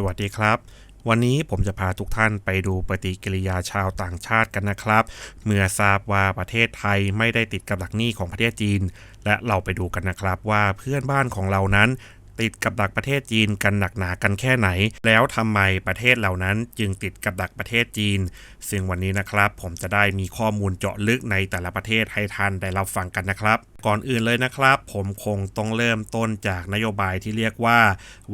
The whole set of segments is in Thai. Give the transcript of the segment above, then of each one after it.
สวัสดีครับ วันนี้ผมจะพาทุกท่านไปดูปฏิกิริยาชาวต่างชาติกันนะครับ เมื่อทราบว่าประเทศไทยไม่ได้ติดกับดักหนี้ของประเทศจีน และเราไปดูกันนะครับว่าเพื่อนบ้านของเรานั้น ติดกับดักประเทศจีนกันหนักหนากันแค่ไหน แล้วทำไมประเทศเหล่านั้นจึงติดกับดักประเทศจีน ซึ่งวันนี้นะครับ ผมจะได้มีข้อมูลเจาะลึกในแต่ละประเทศให้ท่านได้รับฟังกันนะครับ ก่อนอื่นเลยนะครับ ผมคงต้องเริ่มต้นจากนโยบายที่เรียกว่า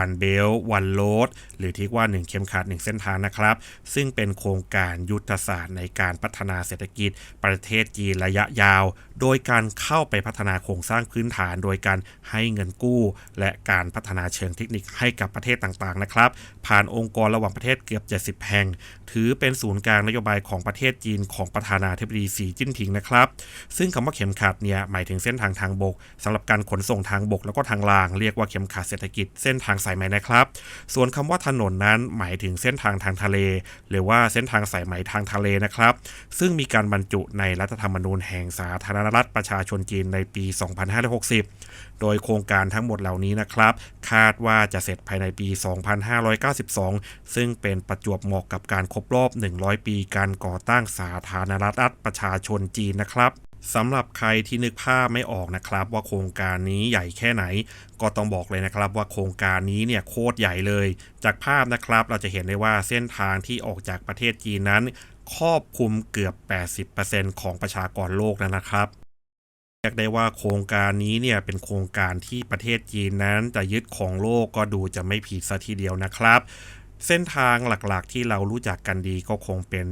one belt one road หรือที่ว่า 1 เข็มขัด 1 เส้นทางนะครับ ซึ่งเป็นโครงการยุทธศาสตร์ในการพัฒนาเศรษฐกิจ ประเทศจีนระยะยาว โดยการเข้าไปพัฒนาโครงสร้างพื้นฐาน โดยการให้เงินกู้ และการพัฒนาเชิงเทคนิคให้กับประเทศต่างๆนะครับ ผ่านองค์กรระหว่างประเทศเกือบ 70 แห่ง ถือเป็นศูนย์กลางนโยบายของประเทศจีนของประธานาธิบดีสีจิ้นผิงนะครับ ซึ่งคำว่าเข็มขัดเนี่ยหมายถึงเส้นทางทางบกสำหรับการขนส่งทางบกแล้วก็ทางราง เรียกว่าเข็มขัดเศรษฐกิจเส้นทางสายไหมนะครับ ส่วนคำว่าถนนนั้นหมายถึงเส้นทางทางทะเล หรือว่าเส้นทางสายไหมทางทะเลนะครับ ซึ่งมีการบรรจุในรัฐธรรมนูญแห่งสาธารณรัฐประชาชนจีนในปี 2560 โดยโครงการทั้งหมดเหล่านี้นะครับ คาดว่าจะเสร็จภายในปี 2592 ซึ่งเป็นประจวบเหมาะกับการครบรอบ 100 ปีการก่อตั้งสาธารณรัฐประชาชนจีนนะครับสำหรับใครที่นึกภาพไม่ออกนะครับว่าโครงการนี้ใหญ่แค่ไหน ก็ต้องบอกเลยนะครับว่าโครงการนี้เนี่ยโคตรใหญ่เลย จากภาพนะครับเราจะเห็นได้ว่าเส้นทางที่ออกจากประเทศจีนนั้น ครอบคลุมเกือบ 80%ของประชากรโลกแล้วนะครับ รียกได้ว่าโครงการนี้เนี่ยเป็นโครงการที่ประเทศจีนนั้นจะยึดของโลกก็ดูจะไม่ผิดซะทีเดียวนะครับ เส้นทางหลักๆที่เรารู้จักกันดีก็คงเป็น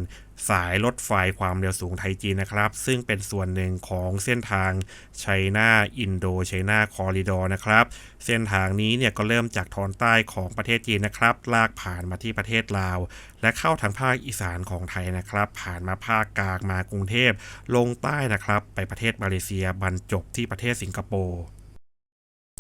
สายรถไฟความเร็วสูงไทยจีนนะครับ ซึ่งเป็นส่วนหนึ่งของเส้นทางไชน่าอินโดไชน่าคอริดอร์นะครับ เส้นทางนี้เนี่ยก็เริ่มจากทอนใต้ของประเทศจีนนะครับ ลากผ่านมาที่ประเทศลาว และเข้าทางภาคอีสานของไทยนะครับ ผ่านมาภาคกลางมากรุงเทพลงใต้นะครับ ไปประเทศมาเลเซียบรรจบที่ประเทศสิงคโปร์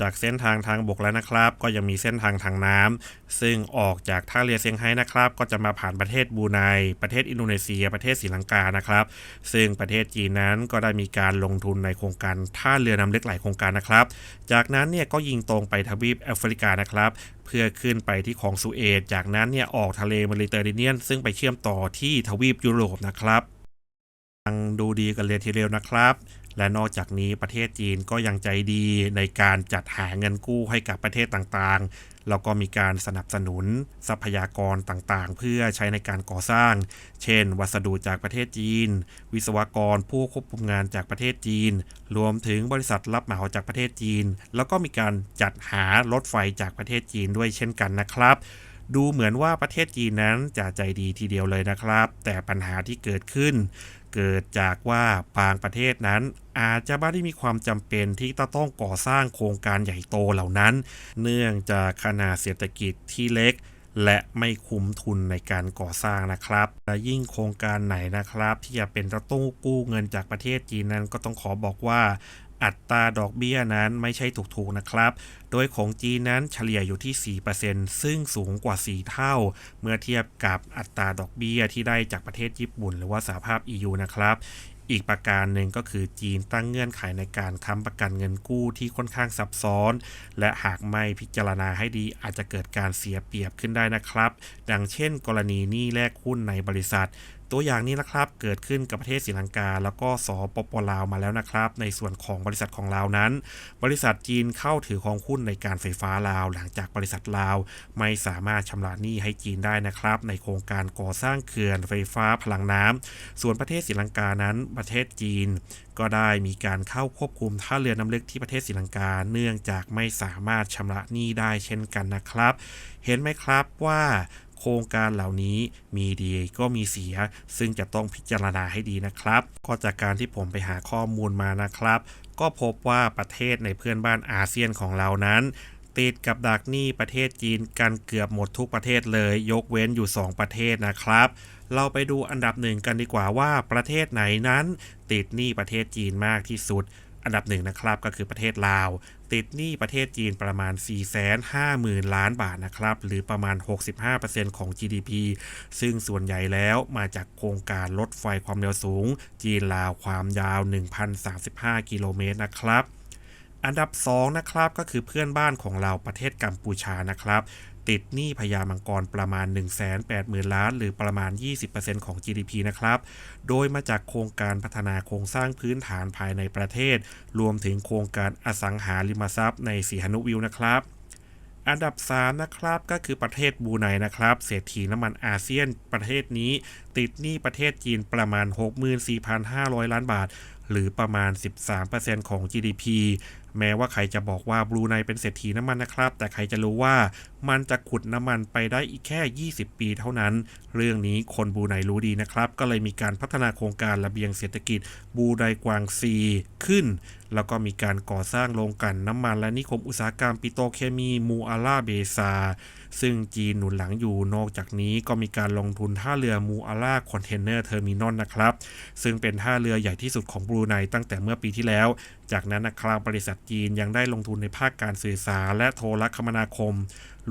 จากเส้นทางทางบกแล้วนะครับ ก็ยังมีเส้นทางทางน้ำซึ่งออกจากท่าเรือเซี่ยงไฮ้นะครับ ก็จะมาผ่านประเทศบูไนประเทศอินโดนีเซีย ประเทศศรีลังกานะครับ ซึ่งประเทศจีนนั้นก็ได้มีการลงทุนในโครงการท่าเรือน้ำเล็กหลายโครงการนะครับ จากนั้นเนี่ยก็ยิงตรงไปทวีปแอฟริกานะครับ เพื่อขึ้นไปที่คลองสุเอตจากนั้นเนี่ยออกทะเลเมดิเตอร์เรเนียน ซึ่งไปเชื่อมต่อที่ทวีปยุโรปนะครับฟังดูดีกันเลยทีเดียวนะครับ และนอกจากนี้ประเทศจีนก็ยังใจดีในการจัดหาเงินกู้ให้กับประเทศต่างๆ แล้วก็มีการสนับสนุนทรัพยากรต่างๆ เพื่อใช้ในการก่อสร้าง เช่น วัสดุจากประเทศจีน วิศวกรผู้ควบคุมงานจากประเทศจีน รวมถึงบริษัทรับเหมาจากประเทศจีน แล้วก็มีการจัดหารถไฟจากประเทศจีนด้วยเช่นกันนะครับดูเหมือนว่าประเทศจีนนั้นจะใจดีทีเดียวเลยนะครับ แต่ปัญหาที่เกิดขึ้น เกิดจากว่าบางประเทศนั้น อาจจะไม่ได้มีความจำเป็นที่จะต้องก่อสร้างโครงการใหญ่โตเหล่านั้น เนื่องจากขนาดเศรษฐกิจที่เล็กและไม่คุ้มทุนในการก่อสร้างนะครับ และยิ่งโครงการไหนนะครับ ที่จะเป็นจะต้องกู้เงินจากประเทศจีนนั้นก็ต้องขอบอกว่า อัตราดอกเบี้ยนั้นไม่ใช่ถูกๆนะครับ โดยของจีนนั้นเฉลี่ยอยู่ที่ 4%ซึ่งสูงกว่า 4 เท่า เมื่อเทียบกับอัตราดอกเบี้ยที่ได้จากประเทศญี่ปุ่น หรือว่าสหภาพ EU นะครับอีกประการหนึ่งก็คือจีนตั้งเงื่อนไขในการค้ำประกันเงินกู้ที่ค่อนข้างซับซ้อน และหากไม่พิจารณาให้ดีอาจจะเกิดการเสียเปรียบขึ้นได้นะครับ ดังเช่น กรณีหนี้แลกหุ้นในบริษัท ตัวอย่างนี้นะครับเกิดขึ้นกับประเทศศรีลังกา แล้วก็สปปลาวมาแล้วนะครับ ในส่วนของบริษัทของลาวนั้น บริษัทจีนเข้าถือครองหุ้นในการไฟฟ้าลาว หลังจากบริษัทลาว ไม่สามารถชำระหนี้ให้จีนได้นะครับ ในโครงการก่อสร้างเขื่อนไฟฟ้าพลังน้ำส่วนประเทศศรีลังกานั้นประเทศจีนก็ได้มีการเข้าควบคุมท่าเรือน้ำลึกที่ประเทศศรีลังกา เนื่องจากไม่สามารถชำระหนี้ได้เช่นกันนะครับ เห็นไหมครับว่า ครงการเหล่านี้มีดีก็มีเสีย ซึ่งจะต้องพิจารณาให้ดีนะครับ ก็จากการที่ผมไปหาข้อมูลมานะครับ ก็พบว่าประเทศในเพื่อนบ้านอาเซียนของเรานั้นติดกับดักหนี้ประเทศจีนกันเกือบหมดทุกประเทศเลย ยกเว้นอยู่ 2 ประเทศนะครับ เราไปดูอันดับหนึ่งกันดีกว่าว่าประเทศไหนนั้น ติดหนี้ประเทศจีนมากที่สุด อันดับหนึ่งนะครับก็คือประเทศลาว ติดหนี้ประเทศจีนประมาณ 450,000 ล้านบาทนะครับ หรือประมาณ 65%ของ GDP ซึ่งส่วนใหญ่แล้วมาจากโครงการรถไฟความเร็วสูง จีนลาวความยาว 1,035 กิโลเมตรนะครับอันดับ 2 นะครับก็คือเพื่อนบ้านของเราประเทศกัมพูชานะครับ ติดหนี้พญามังกรประมาณ 1 8 0 0 0 0 ล้าน หรือประมาณ 20%ของ GDP นะครับ โดยมาจากโครงการพัฒนาโครงสร้างพื้นฐานภายในประเทศ รวมถึงโครงการอสังหาริมทรัพย์ในสีหนุวิวนะครับอันดับ 3 นะครับก็คือประเทศบูไนนะครับเศรษฐีน้ำมันอาเซียนประเทศนี้ ติดหนี้ประเทศจีนประมาณ 64,500 ล้านบาท หรือประมาณ 13%ของ GDP แม้ว่าใครจะบอกว่าบรูไนเป็นเศรษฐีน้ำมันนะครับ แต่ใครจะรู้ว่ามันจะขุดน้ำมันไปได้อีกแค่ 20 ปีเท่านั้น เรื่องนี้คนบรูไนรู้ดีนะครับ ก็เลยมีการพัฒนาโครงการระเบียงเศรษฐกิจบรูไนกวางซีขึ้น แล้วก็มีการก่อสร้างโรงกลั่นน้ำมันและนิคมอุตสาหกรรมปิโตเคมีมูอาลาเบซา ซึ่งจีนหนุนหลังอยู่นอกจากนี้ก็มีการลงทุนท่าเรือมูอาล่าคอนเทนเนอร์เทอร์มินอลนะครับ ซึ่งเป็นท่าเรือใหญ่ที่สุดของบรูไนตั้งแต่เมื่อปีที่แล้ว จากนั้นนะครับบริษัทจีนยังได้ลงทุนในภาคการสื่อสารและโทรคมนาคม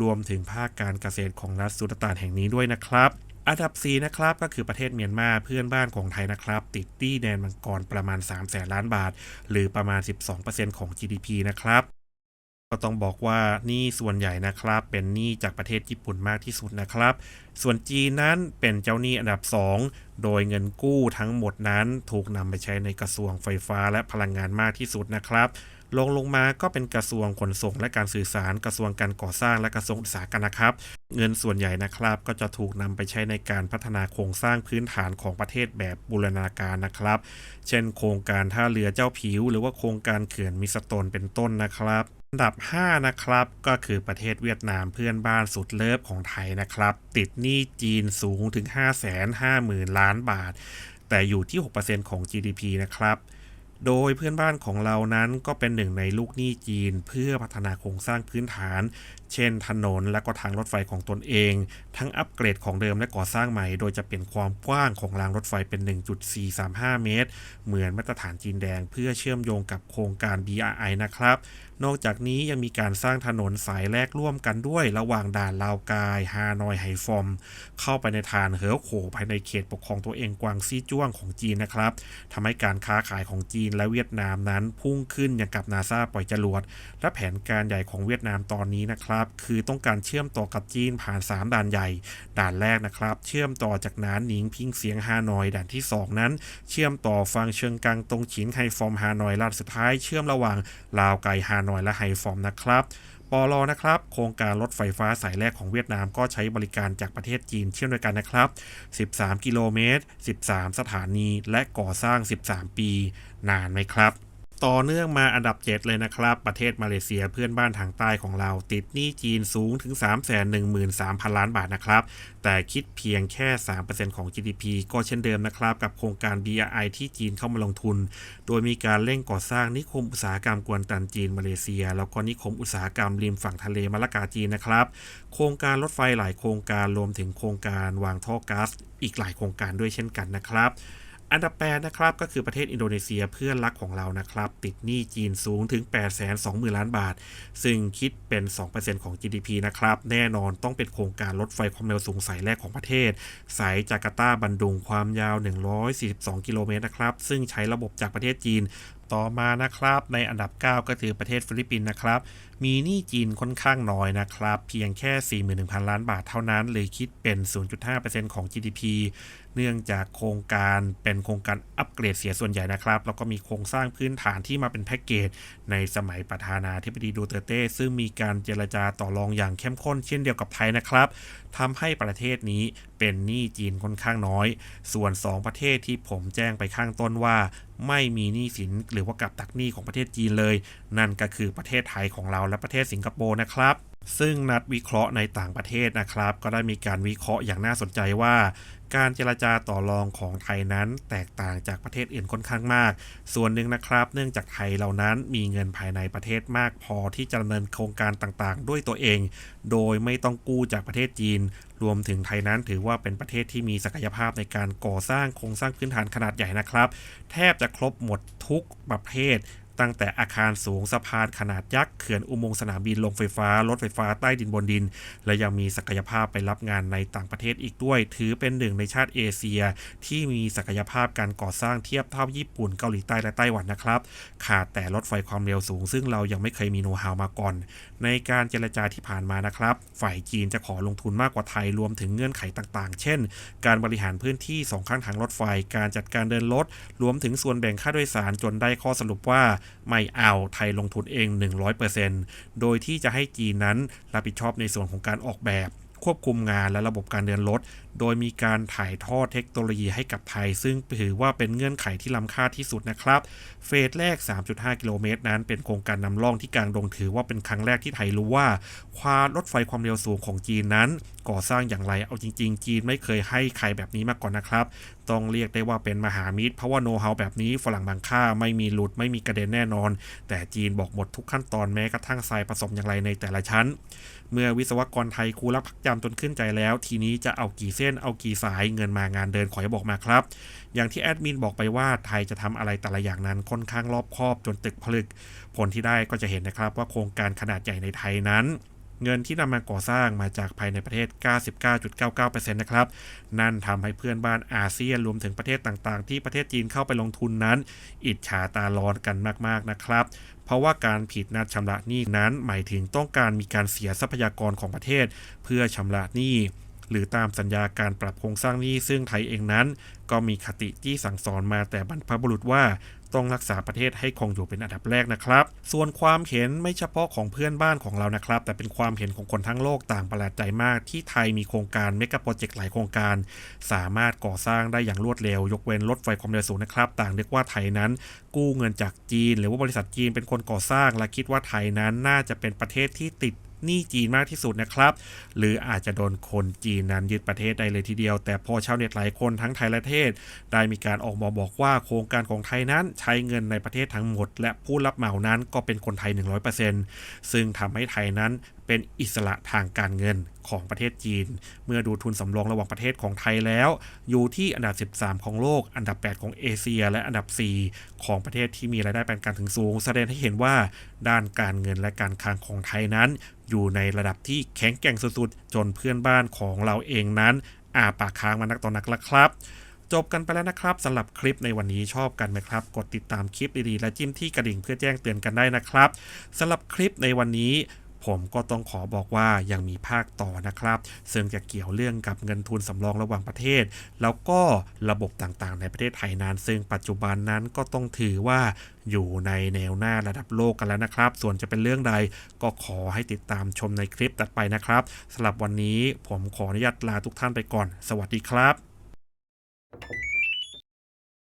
รวมถึงภาคการเกษตรของรัฐสุลต่านแห่งนี้ด้วยนะครับอันดับ 4 นะครับก็คือประเทศเมียนมาเพื่อนบ้านของไทยนะครับ ติดหนี้แดนมังกรประมาณ3แสนล้านบาท หรือประมาณ 12%ของ GDP นะครับ ก็ต้องบอกว่านี้ส่วนใหญ่นะครับ เป็นหนี้จากประเทศญี่ปุ่นมากที่สุดนะครับ ส่วนจีนนั้นเป็นเจ้าหนี้อันดับ 2 โดยเงินกู้ทั้งหมดนั้นถูกนำไปใช้ในกระทรวงไฟฟ้าและพลังงานมากที่สุดนะครับลงลงมาก็เป็นกระทรวงขนส่งและการสื่อสารกระทรวงการก่อสร้างและกระทรวงอุตสาหกรรมนะครับ เงินส่วนใหญ่นะครับ ก็จะถูกนำไปใช้ในการพัฒนาโครงสร้างพื้นฐานของประเทศแบบบูรณาการนะครับ เช่น โครงการท่าเรือเจ้าผิว หรือว่าโครงการเขื่อนมิสโตนเป็นต้นนะครับ อันดับ 5 นะครับ ก็คือประเทศเวียดนามเพื่อนบ้านสุดเลิฟของไทยนะครับ ติดหนี้จีนสูงถึง 550,000 ล้านบาท แต่อยู่ที่ 6%ของ GDP นะครับ โดยเพื่อนบ้านของเรานั้นก็เป็นหนึ่งในลูกหนี้จีน เพื่อพัฒนาโครงสร้างพื้นฐาน เช่นถนนและก็ทางรถไฟของตนเอง ทั้งอัปเกรดของเดิมและก่อสร้างใหม่ โดยจะเปลี่ยนความกว้างของรางรถไฟเป็น 1.435 เมตร เหมือนมาตรฐานจีนแดง เพื่อเชื่อมโยงกับโครงการ BRI นะครับ นอกจากนี้ยังมีการสร้างถนนสายแรกร่วมกันด้วย ระหว่างด่านลาวกาย ฮานอยไฮฟอม เข้าไปในฐานเหอโขภายในเขตปกครองตัวเองกวางซีจ้วงของจีนนะครับทำให้การค้าขายของจีนและเวียดนามนั้นพุ่งขึ้นอย่างกับนาซาปล่อยจรวด และแผนการใหญ่ของเวียดนามตอนนี้นะครับ คือต้องการเชื่อมต่อกับจีนผ่าน 3 ด่านใหญ่ ด่านแรกนะครับ เชื่อมต่อจากนานหนิงพิงเสียงฮานอย ด่านที่ 2 นั้น เชื่อมต่อฟังเชิงกังตรงฉินไฮฟอมฮานอยลาดสุดท้ายเชื่อมระหว่างลาวไกฮานอยอยและไฮฟอร์มนะครับปลอนะครับ โครงการรถไฟฟ้าสายแรกของเวียดนามก็ใช้บริการจากประเทศจีนเชื่อมดียกันนะครับ 13 กิโลเมตร 13 สถานี และก่อสร้าง 13 ปี นานไหมครับ ต่อเนื่องมาอันดับ 7 เลยนะครับ ประเทศมาเลเซียเพื่อนบ้านทางใต้ของเรา ติดหนี้จีนสูงถึง 313,000 ล้านบาทนะครับ แต่คิดเพียงแค่ 3%ของ GDP ก็เช่นเดิมนะครับ กับโครงการ BRI ที่จีนเข้ามาลงทุน โดยมีการเร่งก่อสร้างนิคมอุตสาหกรรมกวนตันจีนมาเลเซีย แล้วก็นิคมอุตสาหกรรมริมฝั่งทะเลมะละกาจีนนะครับ โครงการรถไฟหลายโครงการรวมถึงโครงการวางท่อก๊าซอีกหลายโครงการด้วยเช่นกันนะครับ อันดับ8นะครับก็คือประเทศอินโดนีเซียเพื่อนรักของเรานะครับ ติดหนี้จีนสูงถึง 820,000 ล้านบาท ซึ่งคิดเป็น 2%ของ GDP นะครับ แน่นอนต้องเป็นโครงการรถไฟความเร็วสูงสายแรกของประเทศ สายจาการ์ตาบันดุงความยาว 142 กิโลเมตรนะครับ ซึ่งใช้ระบบจากประเทศจีนต่อมานะครับ ในอันดับ 9 ก็คือประเทศฟิลิปปินส์นะครับ มีหนี้จีนค่อนข้างน้อยนะครับ เพียงแค่ 41,000 ล้านบาทเท่านั้น เลยคิดเป็น 0.5%ของ GDP เนื่องจากโครงการเป็นโครงการอัปเกรดเสียส่วนใหญ่นะครับ แล้วก็มีโครงสร้างพื้นฐานที่มาเป็นแพ็กเกจในสมัยประธานาธิบดีดูเตอร์เต้ซึ่งมีการเจรจาต่อรองอย่างเข้มข้นเช่นเดียวกับไทยนะครับทำให้ประเทศนี้เป็นหนี้จีนค่อนข้างน้อย ส่วน 2 ประเทศที่ผมแจ้งไปข้างต้นว่า ไม่มีหนี้สินหรือว่ากับตักหนี้ของประเทศจีนเลย นั่นก็คือประเทศไทยของเราและประเทศสิงคโปร์นะครับ ซึ่งนัดวิเคราะห์ในต่างประเทศนะครับ ก็ได้มีการวิเคราะห์อย่างน่าสนใจว่า การเจรจาต่อรองของไทยนั้นแตกต่างจากประเทศอื่นค่อนข้างมาก ส่วนหนึ่งนะครับ เนื่องจากไทยเหล่านั้นมีเงินภายในประเทศมากพอที่จะดำเนินโครงการต่างๆ ด้วยตัวเอง โดยไม่ต้องกู้จากประเทศจีน รวมถึงไทยนั้นถือว่าเป็นประเทศที่มีศักยภาพในการก่อสร้างโครงสร้างพื้นฐานขนาดใหญ่นะครับ แทบจะครบหมดทุกประเภท ตั้งแต่อาคารสูงสะพานขนาดยักษ์เขื่อนอุโมงค์สนามบินลงไฟฟ้า รถไฟฟ้าใต้ดินบนดิน และยังมีศักยภาพไปรับงานในต่างประเทศอีกด้วย ถือเป็นหนึ่งในชาติเอเชีย ที่มีศักยภาพการก่อสร้างเทียบเท่าญี่ปุ่นเกาหลีใต้และไต้หวันนะครับ ขาดแต่รถไฟความเร็วสูง ซึ่งเรายังไม่เคยมีโน้ตฮาวมาก่อน ในการเจรจาที่ผ่านมานะครับ ฝ่ายจีนจะขอลงทุนมากกว่าไทยรวมถึงเงื่อนไขต่างๆ เช่น การบริหารพื้นที่สองข้างทางรถไฟ การจัดการเดินรถรวมถึงส่วนแบ่งค่าโดยสารจนได้ข้อสรุปว่าไม่เอาไทยลงทุนเอง 100%โดยที่จะให้จีนนั้นรับผิดชอบในส่วนของการออกแบบ ควบคุมงานและระบบการเดินรถ โดยมีการถ่ายทอดเทคโนโลยีให้กับไทย ซึ่งถือว่าเป็นเงื่อนไขที่ล้ำค่าที่สุดนะครับ เฟสแรก 3.5 กิโลเมตรนั้นเป็นโครงการนำร่องที่กลางดงถือว่าเป็นครั้งแรกที่ไทยรู้ว่า ความรถไฟความเร็วสูงของจีนนั้น ก่อสร้างอย่างไรเอาจริง ๆ จีนไม่เคยให้ใครแบบนี้มาก่อนนะครับต้องเรียกได้ว่าเป็นมหามิตรเพราะว่าโน้ตฮาแบบนี้ฝรั่งบางค่าไม่มีหลุดไม่มีกระเด็นแน่นอน แต่จีนบอกหมดทุกขั้นตอนแม้กระทั่งทรายผสมอย่างไรในแต่ละชั้น เมื่อวิศวกรไทยครูรักพักจำจนขึ้นใจแล้ว ทีนี้จะเอากี่เส้นเอากี่สายเงินมางานเดินขอให้บอกมาครับ อย่างที่แอดมินบอกไปว่าไทยจะทำอะไรแต่ละอย่างนั้นค่อนข้างรอบคอบจนตึกผลึก ผลที่ได้ก็จะเห็นนะครับว่าโครงการขนาดใหญ่ในไทยนั้นเงินที่นำมาก่อสร้างมาจากภายในประเทศ 99.99%นะครับ นั่นทำให้เพื่อนบ้านอาเซียนรวมถึงประเทศต่างๆ ที่ประเทศจีนเข้าไปลงทุนนั้น อิจฉาตาร้อนกันมากๆนะครับ เพราะว่าการผิดนัดชำระหนี้นั้นหมายถึงต้องการมีการเสียทรัพยากรของประเทศ เพื่อชำระหนี้หรือตามสัญญาการปรับโครงสร้างหนี้ซึ่งไทยเองนั้น ก็มีคติที่สั่งสอนมาแต่บรรพบุรุษว่า ต้องรักษาประเทศให้คงอยู่เป็นอันดับแรกนะครับ ส่วนความเห็นไม่เฉพาะของเพื่อนบ้านของเรานะครับ แต่เป็นความเห็นของคนทั้งโลกต่างประหลาดใจมาก ที่ไทยมีโครงการเมกะโปรเจกต์หลายโครงการ สามารถก่อสร้างได้อย่างรวดเร็ว ยกเว้นรถไฟความเร็วสูงนะครับ ต่างเรียกว่าไทยนั้น กู้เงินจากจีน หรือว่าบริษัทจีนเป็นคนก่อสร้างและคิดว่าไทยนั้นน่าจะเป็นประเทศที่ติด หนี้จีนมากที่สุดนะครับ หรืออาจจะโดนคนจีนนั้นยึดประเทศได้เลยทีเดียว แต่พอชาวเน็ตหลายคนทั้งไทยและเทศ ได้มีการออกมาบอกว่าโครงการของไทยนั้นใช้เงินในประเทศทั้งหมด และผู้รับเหมานั้นก็เป็นคนไทย 100%ซึ่งทำให้ไทยนั้นเป็นอิสระทางการเงินของประเทศจีน เมื่อดูทุนสำรองระหว่างประเทศของไทยแล้ว อยู่ที่อันดับ 13 ของโลก อันดับ 8 ของเอเชีย และอันดับ 4 ของประเทศที่มีรายได้ปานกลางถึงสูง แสดงให้เห็นว่าด้านการเงินและการคลังของไทยนั้น อยู่ในระดับที่แข็งแกร่งสุดๆ จนเพื่อนบ้านของเราเองนั้นอาปากค้างมานักต่อนักแล้วครับจบกันไปแล้วนะครับสำหรับคลิปในวันนี้ชอบกันไหมครับ กดติดตามคลิปดีๆ และจิ้มที่กระดิ่งเพื่อแจ้งเตือนกันได้นะครับสำหรับคลิปในวันนี้ ผมก็ต้องขอบอกว่ายังมีภาคต่อนะครับ ซึ่งจะเกี่ยวเรื่องกับเงินทุนสำรองระหว่างประเทศ แล้วก็ระบบต่างๆ ในประเทศไทยนั้นซึ่งปัจจุบันนั้นก็ต้องถือว่าอยู่ในแนวหน้าระดับโลกกันแล้วนะครับ ส่วนจะเป็นเรื่องใดก็ขอให้ติดตามชมในคลิปตัดไปนะครับสำหรับวันนี้ผมขออนุญาตลาทุกท่านไปก่อน สวัสดีครับ